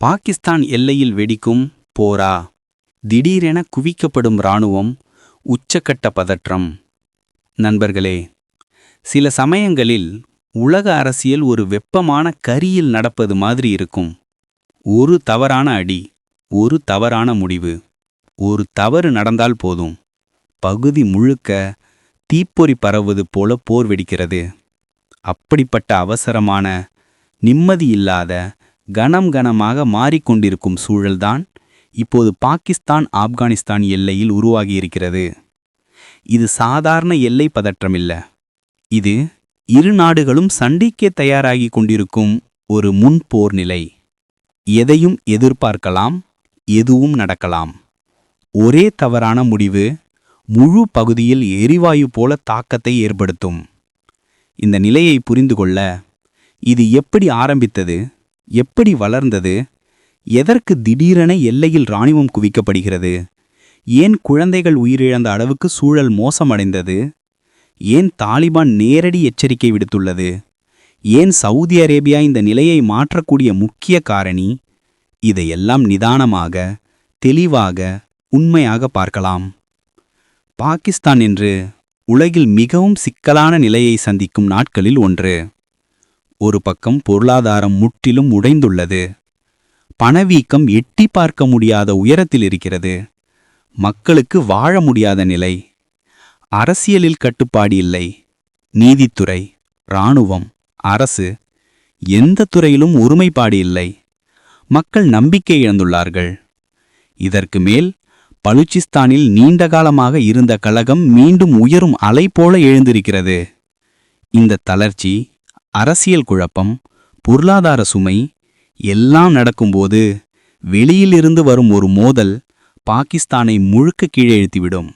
பாகிஸ்தான் எல்லையில் வெடிக்கும் போரா. திடீரென குவிக்கப்படும் இராணுவம் உச்சக்கட்ட பதற்றம். நண்பர்களே சில சமயங்களில் உலக அரசியல் ஒரு வெப்பமான கரியில் நடப்பது மாதிரி இருக்கும். ஒரு தவறான அடி ஒரு தவறான முடிவு. ஒரு தவறு நடந்தால் போதும். பகுதி முழுக்க தீப்பொறி பரவுவது போல போர் வெடிக்கிறது. அப்படிப்பட்ட அவசரமான நிம்மதியில்லாத கனம் கனமாக மாறிக்கொண்டிருக்கும் சூழல்தான் இப்போது பாகிஸ்தான் ஆப்கானிஸ்தான் எல்லையில் உருவாகியிருக்கிறது. இது சாதாரண எல்லை பதற்றமில்ல. இது இரு நாடுகளும் சண்டைக்கே தயாராகி கொண்டிருக்கும் ஒரு முன்போர் நிலை. எதையும் எதிர்பார்க்கலாம் எதுவும் நடக்கலாம். ஒரே தவறான முடிவு முழு பகுதியில் எரிவாயு போல தாக்கத்தை ஏற்படுத்தும். இந்த நிலையை புரிந்து கொள்ள இது எப்படி ஆரம்பித்தது? எப்படி வளர்ந்தது? எதற்கு திடீரென எல்லையில் இராணுவம் குவிக்கப்படுகிறது? ஏன் குழந்தைகள் உயிரிழந்த அளவுக்கு சூழல் மோசமடைந்தது? ஏன் தாலிபான் நேரடி எச்சரிக்கை விடுத்துள்ளது? ஏன் சவுதி அரேபியா இந்த நிலையை மாற்றக்கூடிய முக்கிய காரணி? இதையெல்லாம் நிதானமாக தெளிவாக உண்மையாக பார்க்கலாம். பாகிஸ்தான் என்று உலகில் மிகவும் சிக்கலான நிலையை சந்திக்கும் நாட்களில் ஒன்று. ஒரு பக்கம் பொருளாதாரம் முற்றிலும் உடைந்துள்ளது. பணவீக்கம் எட்டி பார்க்க முடியாத உயரத்தில் இருக்கிறது. மக்களுக்கு வாழ முடியாத நிலை. அரசியலில் கட்டுப்பாடு இல்லை. நீதித்துறை இராணுவம் அரசு எந்த துறையிலும் ஒருமைப்பாடு இல்லை. மக்கள் நம்பிக்கை இழந்துள்ளார்கள். இதற்கு மேல் பலுச்சிஸ்தானில் நீண்ட காலமாக இருந்த கழகம் மீண்டும் உயரும் அலை போல எழுந்திருக்கிறது. இந்த தளர்ச்சி அரசியல் குழப்பம் பொருளாதார சுமை எல்லாம் நடக்கும்போது வெளியிலிருந்து வரும் ஒரு மோதல் பாகிஸ்தானை முழுக்க கீழே இழுத்திவிடும்.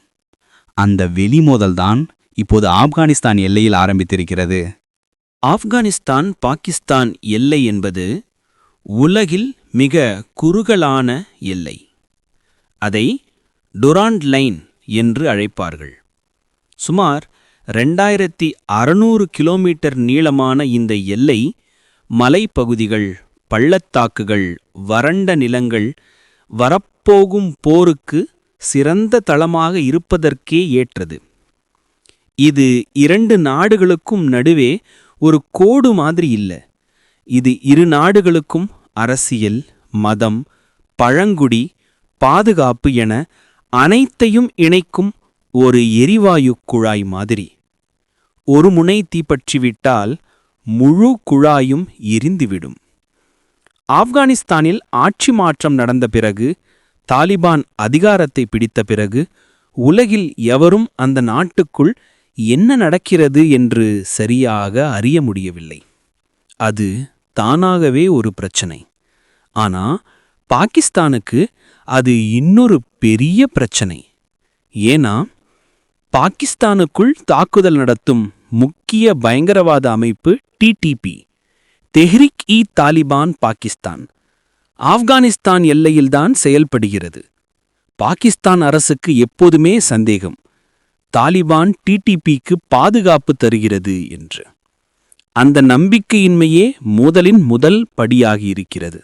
அந்த வெளி மோதல்தான் இப்போது ஆப்கானிஸ்தான் எல்லையில் ஆரம்பித்திருக்கிறது. ஆப்கானிஸ்தான் பாகிஸ்தான் எல்லை என்பது உலகில் மிக குறுகலான எல்லை. அதை டுராண்ட் லைன் என்று அழைப்பார்கள். சுமார் ரெண்டாயிரத்தி அறுநூறு கிலோமீட்டர் நீளமான இந்த எல்லை மலைப்பகுதிகள் பள்ளத்தாக்குகள் வறண்ட நிலங்கள் வரப்போகும் போருக்கு சிறந்த தளமாக இருப்பதற்கே ஏற்றது. இது இரண்டு நாடுகளுக்கும் நடுவே ஒரு கோடு மாதிரி இல்லை. இது இரு நாடுகளுக்கும் அரசியல் மதம் பழங்குடி பாதுகாப்பு என அனைத்தையும் இணைக்கும் ஒரு எரிவாயு குழாய் மாதிரி. ஒரு முனை தீப்பற்றிவிட்டால் முழு குழாயும் எரிந்துவிடும். ஆப்கானிஸ்தானில் ஆட்சி மாற்றம் நடந்த பிறகு தாலிபான் அதிகாரத்தை பிடித்த பிறகு உலகில் எவரும் அந்த நாட்டுக்குள் என்ன நடக்கிறது என்று சரியாக அறிய முடியவில்லை. அது தானாகவே ஒரு பிரச்சனை. ஆனா பாகிஸ்தானுக்கு அது இன்னொரு பெரிய பிரச்சனை. ஏனா பாகிஸ்தானுக்குள் தாக்குதல் நடத்தும் முக்கிய பயங்கரவாத அமைப்பு டிடிபி தெஹ்ரிக் இ தாலிபான் பாகிஸ்தான். ஆப்கானிஸ்தான் எல்லையில்தான் செயல்படுகிறது. பாகிஸ்தான் அரசுக்கு எப்போதுமே சந்தேகம் தாலிபான் டிடிபிக்கு பாதுகாப்பு தருகிறது என்று. அந்த நம்பிக்கையின்மையே மோதலின் முதல் படியாகியிருக்கிறது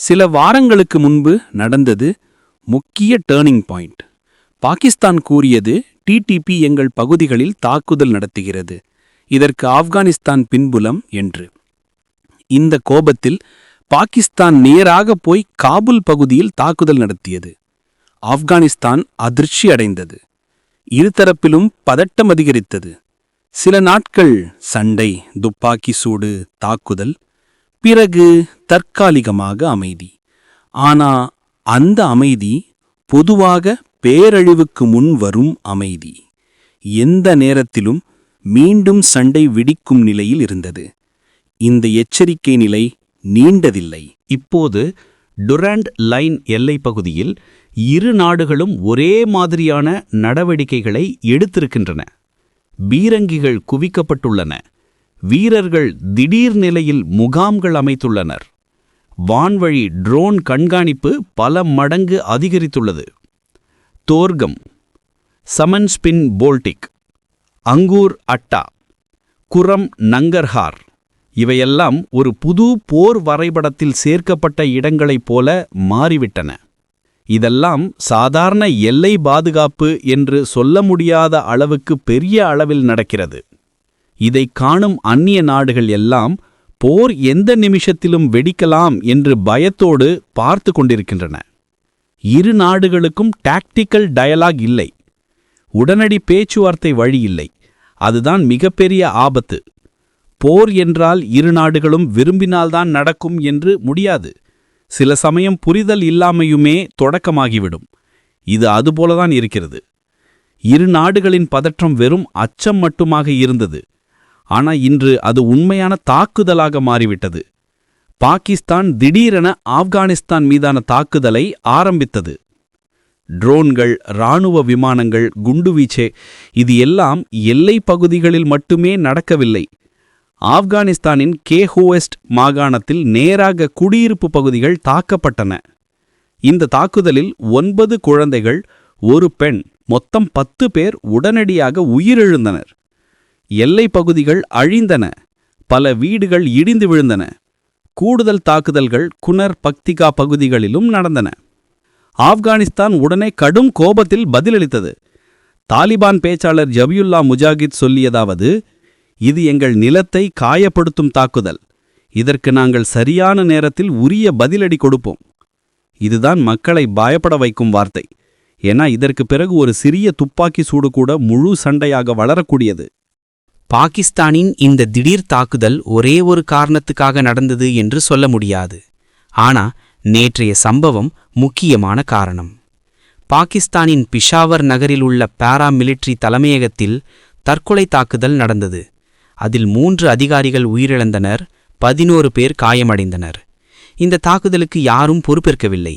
சில வாரங்களுக்கு முன்பு நடந்தது முக்கிய டேர்னிங் பாயிண்ட் பாகிஸ்தான் கூறியது டிடிபி எங்கள் பகுதிகளில் தாக்குதல் நடத்துகிறது. இதற்கு ஆப்கானிஸ்தான் பின்புலம் என்று. இந்த கோபத்தில் பாகிஸ்தான் நேராக போய் காபுல் பகுதியில் தாக்குதல் நடத்தியது. ஆப்கானிஸ்தான் அதிர்ச்சி அடைந்தது. இருதரப்பிலும் பதட்டம் அதிகரித்தது. சில நாட்கள் சண்டை துப்பாக்கி சூடு தாக்குதல் பிறகு தற்காலிகமாக அமைதி. ஆனா அந்த அமைதி பொதுவாக பேரழிவுக்கு முன் வரும் அமைதி. எந்த நேரத்திலும் மீண்டும் சண்டை விடிக்கும் நிலையில் இருந்தது. இந்த எச்சரிக்கை நிலை நீண்டதில்லை. இப்போது டுராண்ட் லைன் எல்லை பகுதியில் இரு நாடுகளும் ஒரே மாதிரியான நடவடிக்கைகளை எடுத்திருக்கின்றன. பீரங்கிகள் குவிக்கப்பட்டுள்ளன. வீரர்கள் திடீர் நிலையில் முகாம்கள் அமைத்துள்ளனர். வான்வழி ட்ரோன் கண்காணிப்பு பல மடங்கு அதிகரித்துள்ளது. தோர்கம். சமன்ஸ்பின் போல்டிக். அங்கூர் அட்டா. குரம் நங்கர்ஹார். இவையெல்லாம் ஒரு புது போர் வரைபடத்தில் சேர்க்கப்பட்ட இடங்களைப் போல மாறிவிட்டன. இதெல்லாம் சாதாரண எல்லை பாதுகாப்பு என்று சொல்ல முடியாத அளவுக்கு பெரிய அளவில் நடக்கிறது. இதை காணும் அந்நிய நாடுகள் எல்லாம் போர் எந்த நிமிஷத்திலும் வெடிக்கலாம் என்று பயத்தோடு பார்த்து கொண்டிருக்கின்றன. இரு நாடுகளுக்கும் டாக்டிக்கல் டயலாக் இல்லை. உடனடி பேச்சுவார்த்தை வழி இல்லை. அதுதான் மிகப்பெரிய ஆபத்து. போர் என்றால் இரு நாடுகளும் விரும்பினால்தான் நடக்கும் என்று முடியாது. சில சமயம் புரிதல் இல்லாமையுமே தொடக்கமாகிவிடும். இது அதுபோலதான் இருக்கிறது. இரு நாடுகளின் பதற்றம் வெறும் அச்சம் மட்டுமாக இருந்தது. ஆனால் இன்று அது உண்மையான தாக்குதலாக மாறிவிட்டது. பாகிஸ்தான் திடீரென ஆப்கானிஸ்தான் மீதான தாக்குதலை ஆரம்பித்தது. ட்ரோன்கள் இராணுவ விமானங்கள் குண்டுவீச்சே இது எல்லாம் எல்லை பகுதிகளில் மட்டுமே நடக்கவில்லை. ஆப்கானிஸ்தானின் கேஹோவெஸ்ட் மாகாணத்தில் நேராக குடியிருப்பு பகுதிகள் தாக்கப்பட்டன. இந்த தாக்குதலில் ஒன்பது குழந்தைகள் ஒரு பெண் மொத்தம் பத்து பேர் உடனடியாக உயிரிழந்தனர். எல்லை பகுதிகள் அழிந்தன. பல வீடுகள் இடிந்து விழுந்தன. கூடுதல் தாக்குதல்கள் குனர் பக்திகா பகுதிகளிலும் நடந்தன. ஆப்கானிஸ்தான் உடனே கடும் கோபத்தில் பதிலளித்தது. தாலிபான் பேச்சாளர் ஜபியுல்லா முஜாகித் சொல்லியதாவது இது எங்கள் நிலத்தை காயப்படுத்தும் தாக்குதல். இதற்கு நாங்கள் சரியான நேரத்தில் உரிய பதிலடி கொடுப்போம். இதுதான் மக்களை பயப்பட வைக்கும் வார்த்தை. ஏன்னா இதற்கு பிறகு ஒரு சிறிய துப்பாக்கி சூடு கூட முழு சண்டையாக வளரக்கூடியது. பாகிஸ்தானின் இந்த திடீர் தாக்குதல் ஒரே ஒரு காரணத்துக்காக நடந்தது என்று சொல்ல முடியாது. ஆனா நேற்றைய சம்பவம் முக்கியமான காரணம். பாகிஸ்தானின் பிஷாவர் நகரில் உள்ள பாராமிலிட்ரி தலைமையகத்தில் தற்கொலை தாக்குதல் நடந்தது. அதில் மூன்று அதிகாரிகள் உயிரிழந்தனர் பதினோரு பேர் காயமடைந்தனர். இந்த தாக்குதலுக்கு யாரும் பொறுப்பேற்கவில்லை.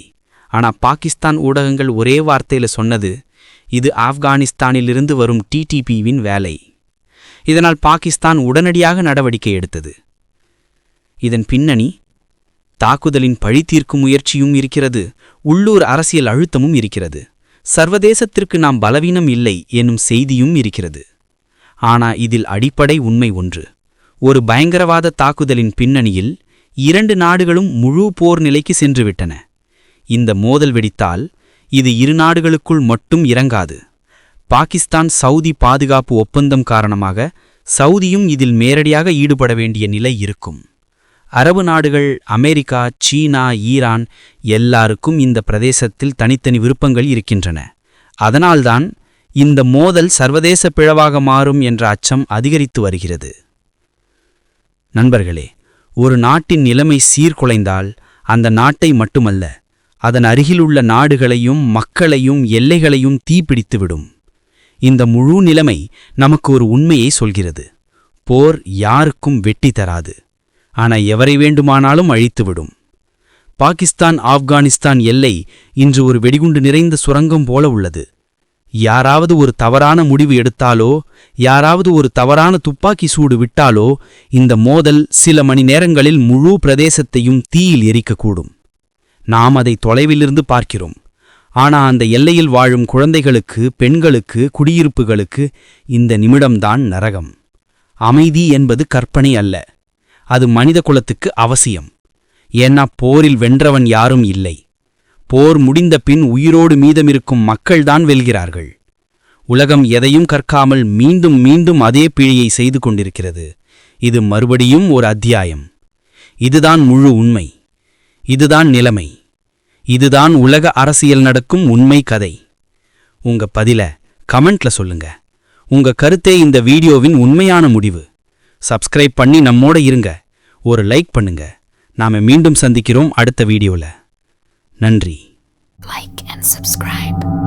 ஆனா பாகிஸ்தான் ஊடகங்கள் ஒரே வார்த்தையில் சொன்னது இது ஆப்கானிஸ்தானிலிருந்து வரும் டிடிபிவின் வேலை. இதனால் பாகிஸ்தான் உடனடியாக நடவடிக்கை எடுத்தது. இதன் பின்னணி தாக்குதலின் பழி தீர்க்கும் முயற்சியும் இருக்கிறது உள்ளூர் அரசியல் அழுத்தமும் இருக்கிறது. சர்வதேசத்திற்கு நாம் பலவீனம் இல்லை என்னும் செய்தியும் இருக்கிறது. ஆனா இதில் அடிப்படை உண்மை ஒன்று. ஒரு பயங்கரவாத தாக்குதலின் பின்னணியில் இரண்டு நாடுகளும் முழு போர் நிலைக்கு சென்றுவிட்டன. இந்த மோதல் வெடித்தால் இது இரு நாடுகளுக்குள் மட்டும் இறங்காது. பாகிஸ்தான் சவுதி பாதுகாப்பு ஒப்பந்தம் காரணமாக சவுதியும் இதில் நேரடியாக ஈடுபட வேண்டிய நிலை இருக்கும். அரபு நாடுகள் அமெரிக்கா சீனா ஈரான் எல்லாருக்கும் இந்த பிரதேசத்தில் தனித்தனி விருப்பங்கள் இருக்கின்றன. அதனால்தான் இந்த மோதல் சர்வதேச பிழவாக மாறும் என்ற அச்சம் அதிகரித்து வருகிறது. நண்பர்களே ஒரு நாட்டின் நிலைமை சீர்குலைந்தால் அந்த நாட்டை மட்டுமல்ல அதன் அருகிலுள்ள நாடுகளையும் மக்களையும் எல்லைகளையும் தீப்பிடித்துவிடும். இந்த முழு நிலைமை நமக்கு ஒரு உண்மையை சொல்கிறது. போர் யாருக்கும் வெட்டி தராது. ஆனா எவரை வேண்டுமானாலும் அழித்துவிடும். பாகிஸ்தான் ஆப்கானிஸ்தான் எல்லை இன்று ஒரு வெடிகுண்டு நிறைந்த சுரங்கம் போல உள்ளது. யாராவது ஒரு தவறான முடிவு எடுத்தாலோ யாராவது ஒரு தவறான துப்பாக்கி சூடு விட்டாலோ இந்த மோதல் சில மணி நேரங்களில் முழு பிரதேசத்தையும் தீயில் எரிக்கக்கூடும். நாம் அதை தொலைவிலிருந்து பார்க்கிறோம். ஆனா அந்த எல்லையில் வாழும் குழந்தைகளுக்கு பெண்களுக்கு குடியிருப்புகளுக்கு இந்த நிமிடம்தான் நரகம். அமைதி என்பது கற்பனை அல்ல. அது மனித குலத்துக்கு அவசியம். ஏன்னா போரில் வென்றவன் யாரும் இல்லை. போர் முடிந்த பின் உயிரோடு மீதமிருக்கும் மக்கள்தான் வெல்கிறார்கள். உலகம் எதையும் கற்காமல் மீண்டும் மீண்டும் அதே பிழையை செய்து கொண்டிருக்கிறது. இது மறுபடியும் ஒரு அத்தியாயம். இதுதான் முழு உண்மை. இதுதான் நிலைமை. இதுதான் உலக அரசியல் நடக்கும் உண்மை கதை. உங்க பதில கமெண்ட்ல சொல்லுங்க. உங்க கருத்தே இந்த வீடியோவின் உண்மையான முடிவு. சப்ஸ்கிரைப் பண்ணி நம்மோட இருங்க. ஒரு லைக் பண்ணுங்க. நாம மீண்டும் சந்திக்கிறோம் அடுத்த வீடியோல. நன்றி. Like and subscribe